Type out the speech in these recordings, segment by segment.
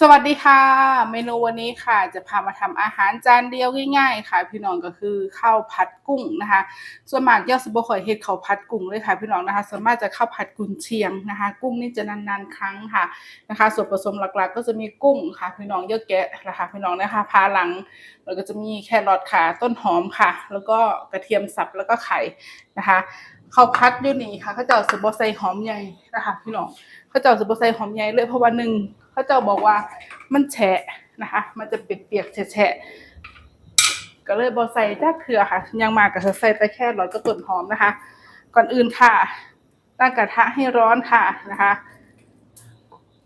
สวัสดีค่ะ เมนูวันนี้ค่ะ จะพามาทำอาหารจานเดียวง่ายๆ ค่ะ พี่น้องก็คือข้าวผัดกุ้งนะคะ ส่วนมากยอดสบข่อยเฮ็ดข้าวผัดกุ้งเลยค่ะ พี่น้องนะคะ ส่วนมากจะข้าวผัดกุนเชียงนะคะ กุ้งนี่จะนานๆครั้งค่ะนะคะ ส่วนผสมหลักๆ ก็จะมีกุ้งค่ะ พี่น้องเยอะแยะนะคะพี่น้องนะคะพาหลังแล้วก็จะมีแครอทค่ะต้นหอมค่ะ แล้วก็กระเทียมสับแล้วก็ไข่นะคะข้าวผัดอยู่นี่ค่ะเขาเจ้าสบ่ใส่หอมใหญ่นะคะ พี่น้องเขาเจ้าสบ่ใส่หอมใหญ่เลยเพราะว่าหนึ่ง เขาเจ้าบอกว่ามันแฉะนะคะ มันจะเปียกๆแฉะก็เลยบ่ใส่จ้าเถื่อค่ะ ยังมากก็ใส่แต่แค่ร้อทก็ต้นหอมนะคะ ก่อนอื่นค่ะตั้งกระทะให้ร้อนค่ะนะคะ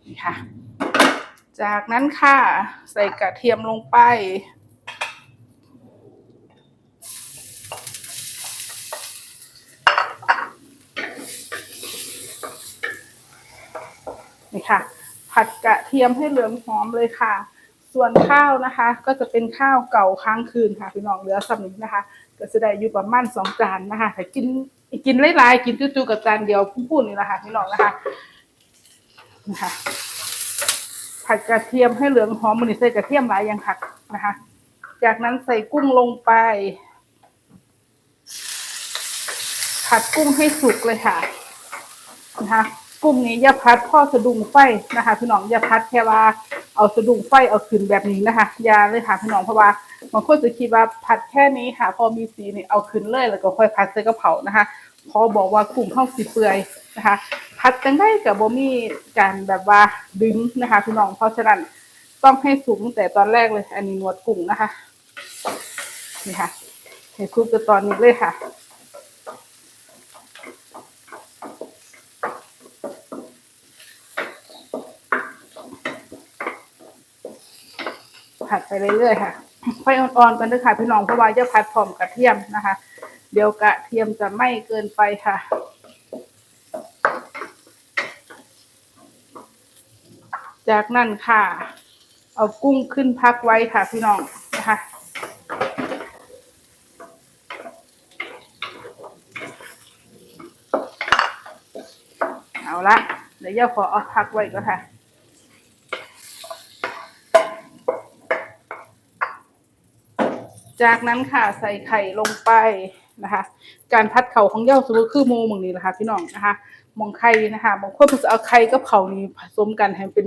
นี่ค่ะ จากนั้นค่ะ ใส่กระเทียมลงไปนี่ค่ะ ผัดกระเทียมให้เหลืองหอมเลยค่ะ ส่วนข้าวนะคะ ก็จะเป็นข้าวเก่าค้างคืนค่ะพี่น้องเหลือสำนึกนะคะ ก็จะได้อยู่ประมาณสองจานนะคะแต่กินกินหลายๆกินจู่ๆกับจานเดียวพูดๆนี่แหละค่ะพี่น้องนะคะนะคะผัดกระเทียมให้เหลืองหอมมันใส่กระเทียมหลายอย่างค่ะนะคะ จากนั้นใส่กุ้งลงไป ผัดกุ้งให้สุกเลยค่ะนะคะ กุ้งนี้อย่าพัดพ่อสะดุ้งไฟนะคะ พี่น้องอย่าพัดแค่ว่าเอาสะดุ้งไฟเอาขึ้นแบบนี้นะคะอย่าเลยค่ะพี่น้องเพราะว่าบางคนจะคิดว่าผัดแค่นี้ค่ะ พอมีสีนี่เอาขึ้นเลยแล้วก็ค่อยพัดใส่กระเพรานะคะพอบอกว่ากุ้งเข้าสีเปื่อยนะคะ พัดจังได้กับบ่มีการแบบว่าดึงนะคะพี่น้องเพราะฉะนั้นต้องให้สุกตั้งแต่ตอนแรกเลย อันนี้นวดกุ้งนะคะนี่ค่ะให้สุกกันตอนนี้เลยค่ะ ผัดไปเรื่อยๆค่ะไฟอ่อนๆกันด้วยค่ะพี่น้องเพราะว่าจะผัดพร้อมกระเทียมนะคะ เดี๋ยวกระเทียมจะไม้เกินไปค่ะจากนั้นค่ะ เอากุ้งขึ้นพักไว้ค่ะพี่น้องนะคะเอาละเดี๋ยวย่าขอเอาพักไว้ก็ค่ะ จากนั้นค่ะใส่ไข่ลงไปนะคะ การพัดเข่าของเย่าสูคือโมมึงนี้แหละค่ะพี่น้องนะคะมองไข่นะคะบางคนจะเอาไข่กับเข่านี้ผสมกันให้เป็น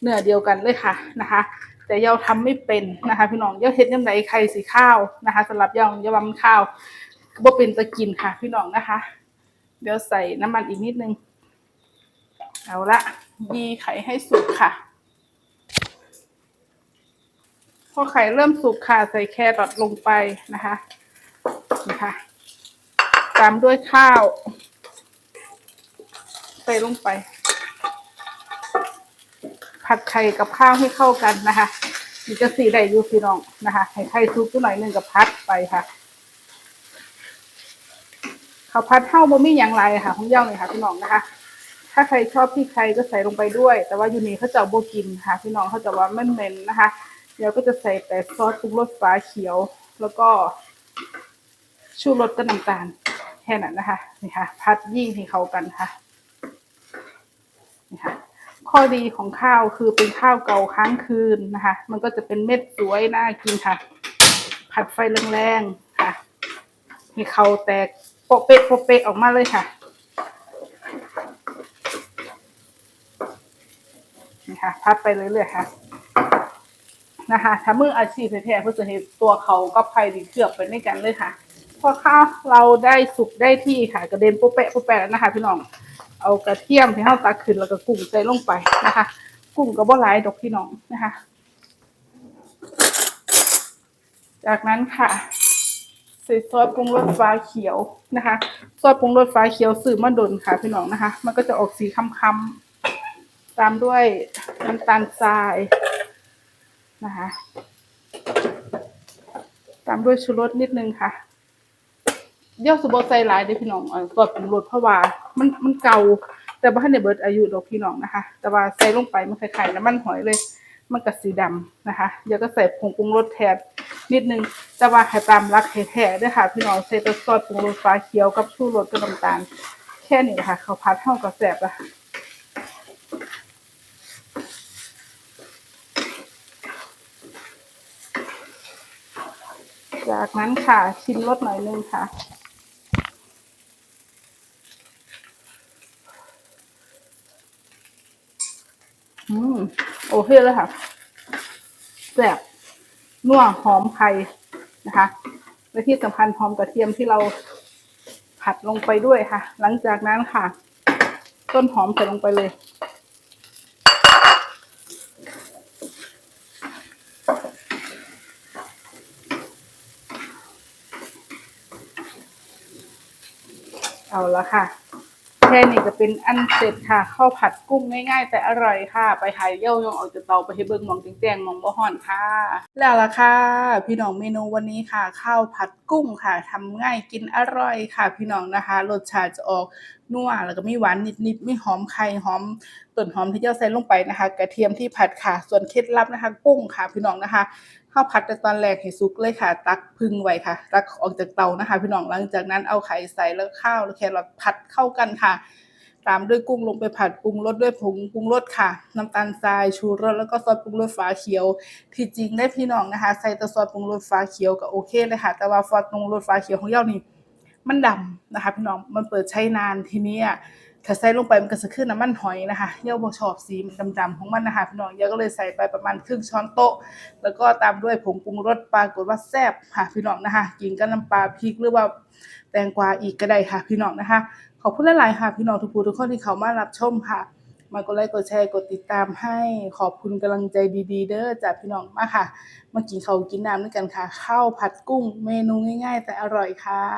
เนื้อเดียวกันเลยค่ะนะคะ แต่เย่าทำไม่เป็นนะคะ พี่น้องเย่าเฮ็ดยังไงไข่สีข้าวนะคะสำหรับเย่าเย่าว่าข้าวบ่เป็นตะกินค่ะ พี่น้องนะคะ เดี๋ยวใส่น้ำมันอีกนิดนึงเอาละยีไข่ให้สุกค่ะ พอไข่เริ่มสุกค่ะใส่แครอทลงไปนะคะนะคะตามด้วยข้าว ใส่ลงไป ผัดไข่กับข้าวให้เข้ากันนะคะนี่จะสีได้อยูพี่น้องนะคะให้ไข่ซุปตัวหน่อยหนึ่งกับพัดไปค่ะข้าวพัดเท่าบ่มีอย่างไรค่ะของเย่าเลยค่ะพี่น้องนะคะ ถ้าใครชอบพี่ใครก็ใส่ลงไปด้วย แต่ว่าอยู่นี่เขาจะเอาโบกินค่ะพี่น้องเขาจะว่ามันเหม็นนะคะ เดี๋ยวก็จะใส่แต่ซอสปรุงรสฟ้าเขียว แล้วก็ชูรสกับน้ำตาลแค่นั้นนะคะนี่ค่ะ พัดยิ่งให้เข้ากันค่ะนี่ค่ะ ข้อดีของข้าวคือเป็นข้าวเก่าค้างคืนนะคะ มันก็จะเป็นเม็ดสวยน่ากินค่ะ ผัดไฟแรงๆค่ะให้เขาแตกโปะเปะโปะเปะออกมาเลยค่ะนี่ค่ะ พัดไปเรื่อยๆค่ะ นะคะ ถ้ามืออาชีพแท้ๆเพื่อจะเห็นตัวเขาก็ไผ่ดีเคลือบไปในกันเลยค่ะ พอข้าวเราได้สุกได้ที่ค่ะกระเด็นโป๊ะแปะโป๊ะแปะแล้วนะคะ พี่น้อง เอากระเทียมที่เราตักขึ้นแล้วก็กุ้งใส่ลงไปนะคะ กุ้งก็บ่หลายดอกพี่น้องนะคะ จากนั้นค่ะใส่ซอสปรุงรสฟ้าเขียวนะคะ ซอสปรุงรสฟ้าเขียวสื่อมาดนค่ะพี่น้องนะคะ มันก็จะออกสีค้ำๆตามด้วยน้ำตาลทราย นะคะตามด้วยชูรสนิดนึงค่ะเดี๋ยวสุโบใส่หลายเด้พี่น้องเออตัวปรุงรสเพราะว่ามันมันเก่า แต่บ่ทันได้เบิร์ดอายุดอกพี่น้องนะคะ แต่ว่าใส่ลงไปมันคล้ายๆน้ำมันหอยเลย มันก็สีดำนะคะเดี๋ยวก็ใส่ผงปรุงรสแทนนิดนึง แต่ว่าให้ตามรักแท้ๆด้วยค่ะ พี่น้องใส่แต่ซอสปรุงรสฟ้าเขียวกับชูรสกับน้ำตาล แค่นี้ค่ะเขาวผัดเท่ากับแซ่บละ จากนั้นค่ะชิมรสหน่อยนึงค่ะ อืม โอเคเลยค่ะแซ่บนัวหอมไข่นะคะและที่สำคัญหอมกระเทียมที่เราผัดลงไปด้วยค่ะ หลังจากนั้นค่ะ ต้นหอมใส่ลงไปเลย เอาละค่ะแค่นี้ก็เป็นอันเสร็จค่ะข้าวผัดกุ้งง่ายๆ แต่อร่อยค่ะ ไปหายเย่ายองออกจากเตาไปให้เบิ่งหมองแจ้งๆหมองบ่ฮอนค่ะ แล้วล่ะค่ะ พี่น้องเมนูวันนี้ค่ะ ข้าวผัดกุ้งค่ะทำง่ายกินอร่อยค่ะ พี่น้องนะคะ รสชาติจะออกนัวแล้วก็มีหวานนิดๆมีหอมไข่หอมต้นหอมที่เจ้าใส่ลงไปนะคะ กระเทียมที่ผัดค่ะ ส่วนเคล็ดลับนะคะกุ้งค่ะพี่น้องนะคะข้าวผัดแต่ตอนแรกให้สุกเลยค่ะ ตักพึ่งไว้ค่ะ ตักออกจากเตานะคะ พี่น้องหลังจากนั้นเอาไข่ใส่แล้วข้าวแล้วแครอทผัดเข้ากันค่ะ ตามด้วยกุ้งลงไปผัดปรุงรสด้วยผงปรุงรสค่ะ น้ำตาลทรายชูรสแล้วก็ซอสปรุงรสฟ้าเขียว ที่จริงได้พี่น้องนะคะ ใส่แต่ซอสปรุงรสฟ้าเขียวก็โอเคเลยค่ะ แต่ว่าซอสปรุงรสฟ้าเขียวของเย้านี่ มันดำนะคะพี่น้องมันเปิดใช้นานทีนี้อะถ้าใส่ลงไปมันก็จะขึ้นน้ำมันหอยนะคะเย้าบ่ชอบสีมันดำๆของมันนะคะพี่น้องเย้าก็เลยใส่ไปประมาณครึ่งช้อนโต๊ะ แล้วก็ตามด้วยผงปรุงรสปรากฏว่าแซ่บค่ะพี่น้องนะคะ กินกับน้ำปลาพริกหรือว่าแตงกวาอีกก็ได้ค่ะ พี่น้องนะคะ ขอบคุณหลายๆค่ะ พี่น้องทุกผู้ทุกคนที่เขามารับชมค่ะ มากดไลค์กดแชร์กดติดตามให้ขอบคุณกำลังใจดีๆ เด้อจากพี่น้องมากค่ะมากินเขากินน้ำด้วยกันค่ะข้าวผัดกุ้งเมนูง่าย ๆ แต่อร่อยค่ะ